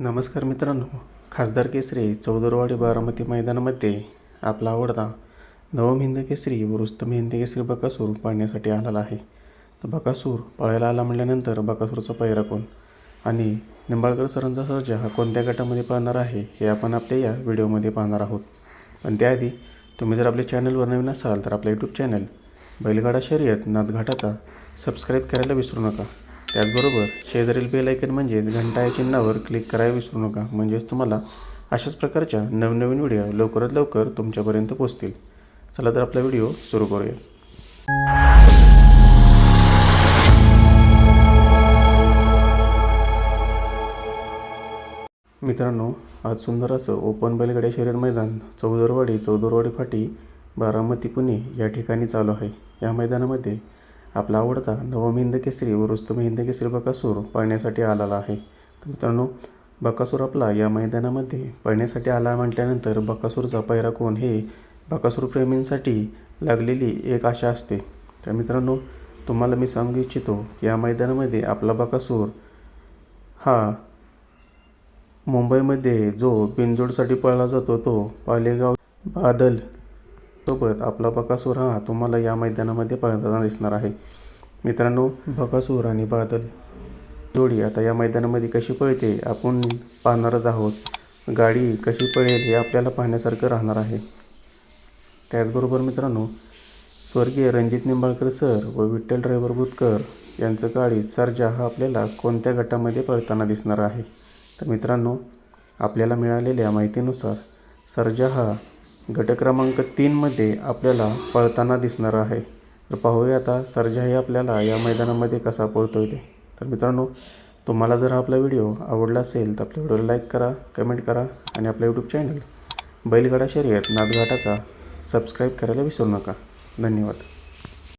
नमस्कार मित्रांनो खासदार केसरी चौदरवाडी बारामती मैदानामध्ये आपला आवडता नवम हिंद केसरी व रुस्तम हिंद केसरी बकासूर पाळण्यासाठी आलेला आहे. तर बकासूर पळायला आला म्हटल्यानंतर बकासूरचा पैरा कोण? आणि निंबाळकर सरांचा सर्जा हा कोणत्या गटामध्ये पाहणार आहे हे आपण आपल्या या व्हिडिओमध्ये पाहणार आहोत. पण त्याआधी तुम्ही जर आपल्या चॅनलवर नवीन असाल तर आपल्या यूट्यूब चॅनल बैलगाडा शर्यत नादघाटाचा सबस्क्राईब करायला विसरू नका. त्याचबरोबर शेजारील बेल ऐकन म्हणजेच घंटा या चिन्हावर क्लिक करायला विसरू नका. म्हणजेच तुम्हाला अशाच प्रकारच्या नवनवीन व्हिडिओ लवकरात लवकर तुमच्यापर्यंत पोचतील चला तर आपला व्हिडिओ सुरू करूया. मित्रांनो आज सुंदर असं ओपन बैलगाड्या शर्यत मैदान चौदरवाडी चौदरवाडी फाटी बारामती पुणे या ठिकाणी चालू आहे. या मैदानामध्ये आपला आवडता नवम हिंद केसरी व रुस्तम हिंद केसरी बकासूर पळण्यासाठी आलेला आहे. तर मित्रांनो बकासूर आपला या मैदानामध्ये पळण्यासाठी आला म्हटल्यानंतर बकासूरचा पैरा कोण हे बकासूर प्रेमींसाठी लागलेली एक आशा असते. तर मित्रांनो तुम्हाला मी सांगू इच्छितो की या मैदानामध्ये आपला बकासूर हा मुंबईमध्ये जो बिनजोडसाठी पळला जातो तो पालेगाव बादल सोबत आपला बकासूर हा तुम्हाला या मैदानामध्ये पळताना दिसणार आहे. मित्रांनो बकासूर आणि बादल जोडी आता या मैदानामध्ये कशी पळते आपण पाहणारच आहोत. गाडी कशी पळेल हे आपल्याला पाहण्यासारखं राहणार आहे. त्याचबरोबर मित्रांनो स्वर्गीय रणजित निंबाळकर सर व विठ्ठल ड्रायव्हर बुतकर यांचं गाडी सर्जा हा आपल्याला कोणत्या गटामध्ये पळताना दिसणार आहे? तर मित्रांनो आपल्याला मिळालेल्या माहितीनुसार सर्जा हा गट क्रमांक तीनमध्ये आपल्याला पळताना दिसणार आहे. तर पाहूया आता सर्जा आपल्याला या मैदानामध्ये कसा पळतो ते. तर मित्रांनो तुम्हाला जर आपला व्हिडिओ आवडला असेल तर आपल्या व्हिडिओला लाईक करा कमेंट करा आणि आपलं यूट्यूब चॅनल बैलगाडा शर्यत नादघाटाचा सबस्क्राईब करायला विसरू नका. धन्यवाद.